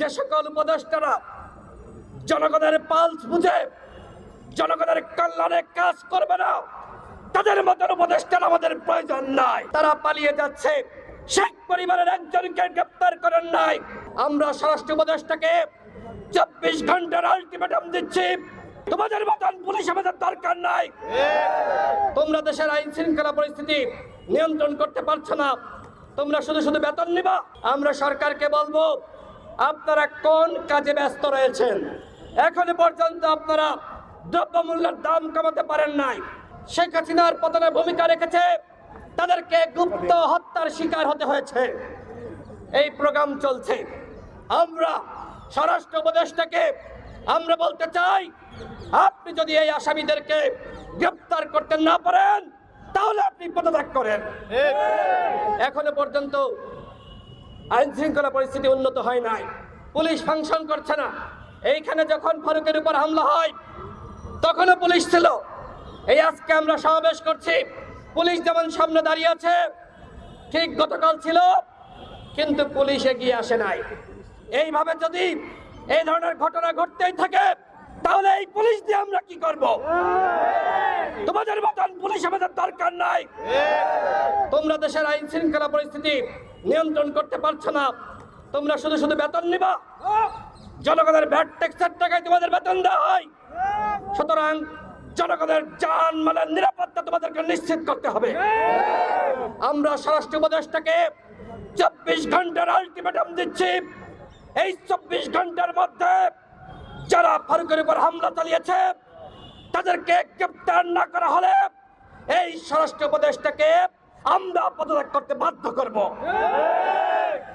যে সকল উপদেষ্টারা জনগণের পালস বুঝে, জনগণের কল্যাণে কাজ করবে না, তাদের মতন উপদেষ্টার আমাদের প্রয়োজন নাই। তারা পালিয়ে যাচ্ছে, শেখ পরিবারের একজনকে গ্রেপ্তার করেন নাই। আমরা স্বরাষ্ট্র উপদেষ্টাকে চব্বিশ ঘণ্টার আলটিমেটাম দিচ্ছি। তোমাদের মতন পুলিশ আমাদের দরকার নাই। তোমরা দেশের আইন শৃঙ্খলা পরিস্থিতি নিয়ন্ত্রণ করতে পারছ না। তোমরা শুধু শুধু বেতন নিবা। আমরা সরকারকে বলব আপনারা কোন কাজে ব্যস্ত রয়েছেন? এখনও পর্যন্ত আপনারা দ্রব্যমূল্যের দাম কমাতে পারেন নাই। শেখ হাসিনার পতনে ভূমিকা রেখেছে তাদেরকে গুপ্ত হত্যার শিকার হতে হয়েছে। এই প্রোগ্রাম চলছে। আমরা স্বরাষ্ট্র উপদেষ্টাকে আমরা বলতে চাই আপনি যদি এই আসামিদেরকে গ্রেপ্তার করতে না পারেন তাহলে আপনি পদত্যাগ করেন। এখনও পর্যন্ত আইন শৃঙ্খলা পরিস্থিতি উন্নত হয় নাই। পুলিশ ফাংশন করছে না। এইখানে যখন ফারুকের উপর হামলা হয়, তখনও পুলিশ ছিল। এই আজকে আমরা সমাবেশ করছি। পুলিশ যেমন সামনে দাঁড়িয়ে আছে, ঠিক গতকাল ছিল, কিন্তু পুলিশ এগিয়ে আসে নাই। এইভাবে যদি এই ধরনের ঘটনা ঘটতেই থাকে, তাহলে এই পুলিশ দিয়ে আমরা কি করব? তোমাদের মতন পুলিশ আমাদের দরকার নাই। তোমরা দেশের আইন শৃঙ্খলা পরিস্থিতি নিয়ন্ত্রণ করতে পারছ না। তোমরা শুধু শুধু বেতন নিবা। জনগণের ভ্যাট, ট্যাক্সের টাকায় তোমাদের বেতন দেওয়া হয়। সুতরাং জনগণের যান মালের নিরাপত্তা তোমাদেরকে নিশ্চিত করতে হবে। আমরা স্বরাষ্ট্র উপদেষ্টাকে চব্বিশ ঘণ্টার আলটিমেটাম দিচ্ছি। এই চব্বিশ ঘণ্টার মধ্যে যারা ফারুকের উপর হামলা চালিয়েছে তাদেরকে গ্রেপ্তার না করা হলে এই স্বরাষ্ট্র উপদেষ্টাকে আমরা পদত্যাগ করতে বাধ্য করব।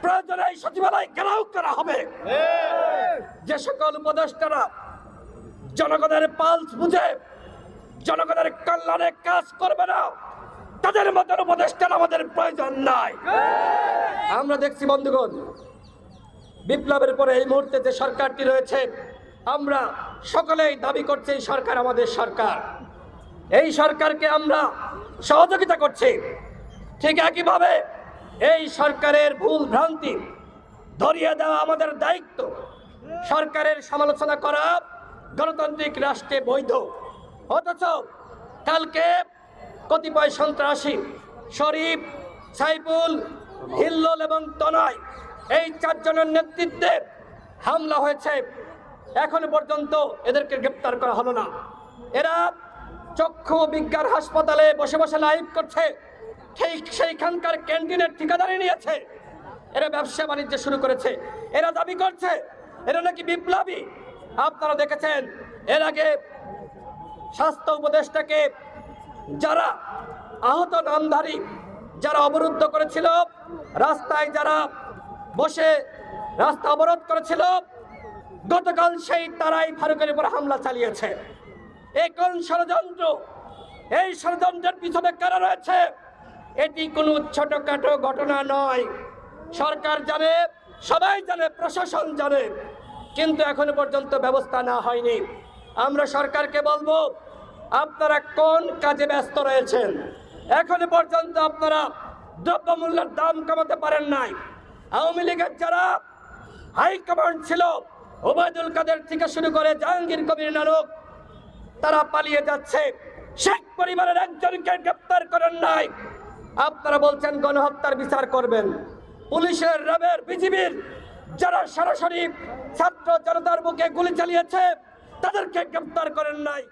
প্রয়োজনে এই সচিবালয় ঘেরাও করা হবে। যে সকল উপদেষ্টারা জনগণের পালস বুঝে জনগণের কল্যাণে কাজ করবে না, তাদের মতন উপদেষ্টার আমাদের প্রয়োজন নাই। আমরা দেখছি বন্ধুগণ, বিপ্লবের পরে এই মুহূর্তে যে সরকারটি রয়েছে আমরা সকলেই দাবি করছি সরকার আমাদের সরকার। এই সরকারকে আমরা সহযোগিতা করছি। ঠিক একইভাবে এই সরকারের ভুল ভ্রান্তি ধরিয়ে দেওয়া আমাদের দায়িত্ব। সরকারের সমালোচনা করা গণতান্ত্রিক রাষ্ট্রে বৈধ। অথচ কালকে কতিপয় সন্ত্রাসী শরীফ, সাইফুল, হিল্লোল এবং তনয় এই চারজনের নেতৃত্বে হামলা হয়েছে এখনও পর্যন্ত এদেরকে গ্রেপ্তার করা হলো না। এরা চক্ষু বিজ্ঞান হাসপাতালে বসে বসে লাইভ করছে। ঠিক সেইখানকার ক্যান্টিনের ঠিকাদারি নিয়েছে। এরা ব্যবসা বাণিজ্য শুরু করেছে। এরা দাবি করছে, এরা নাকি বিপ্লবী। আপনারা দেখেছেন, এর আগে স্বাস্থ্য উপদেষ্টাকে যারা আহত নামধারী, যারা অবরুদ্ধ করেছিল, রাস্তায় যারা বসে রাস্তা অবরোধ করেছিল গতকাল সেই তারাই ফারুকের উপর হামলা চালিয়েছে। এ কোন ষড়যন্ত্র? এই ষড়যন্ত্রের পিছনে কারা রয়েছে? এটি কোনো ছোটখাটো ঘটনা নয়। সরকার জানে, সবাই জানে, প্রশাসন জানে। কিন্তু এখনও পর্যন্ত ব্যবস্থা না হয়নি। আমরা সরকারকে বলব, আপনারা কোন কাজে ব্যস্ত রয়েছেন? এখনও পর্যন্ত আপনারা দ্রব্যমূল্যের দাম কমাতে পারেন নাই। আওয়ামী লীগের যারা হাইকমান্ড ছিল ওবায়দুল কাদের থেকে শুরু করে জাহাঙ্গীর কবির নারক তারা পালিয়ে যাচ্ছে। শেখ পরিবারের একজনকে গ্রেপ্তার করেন নাই। আপনারা বলছেন গণহত্যার বিচার করবেন। পুলিশের রবের বিজিবির যারা সরাসরি ছাত্র জনতার বুকে গুলি চালিয়েছে, তাদেরকে গ্রেপ্তার করেন নাই।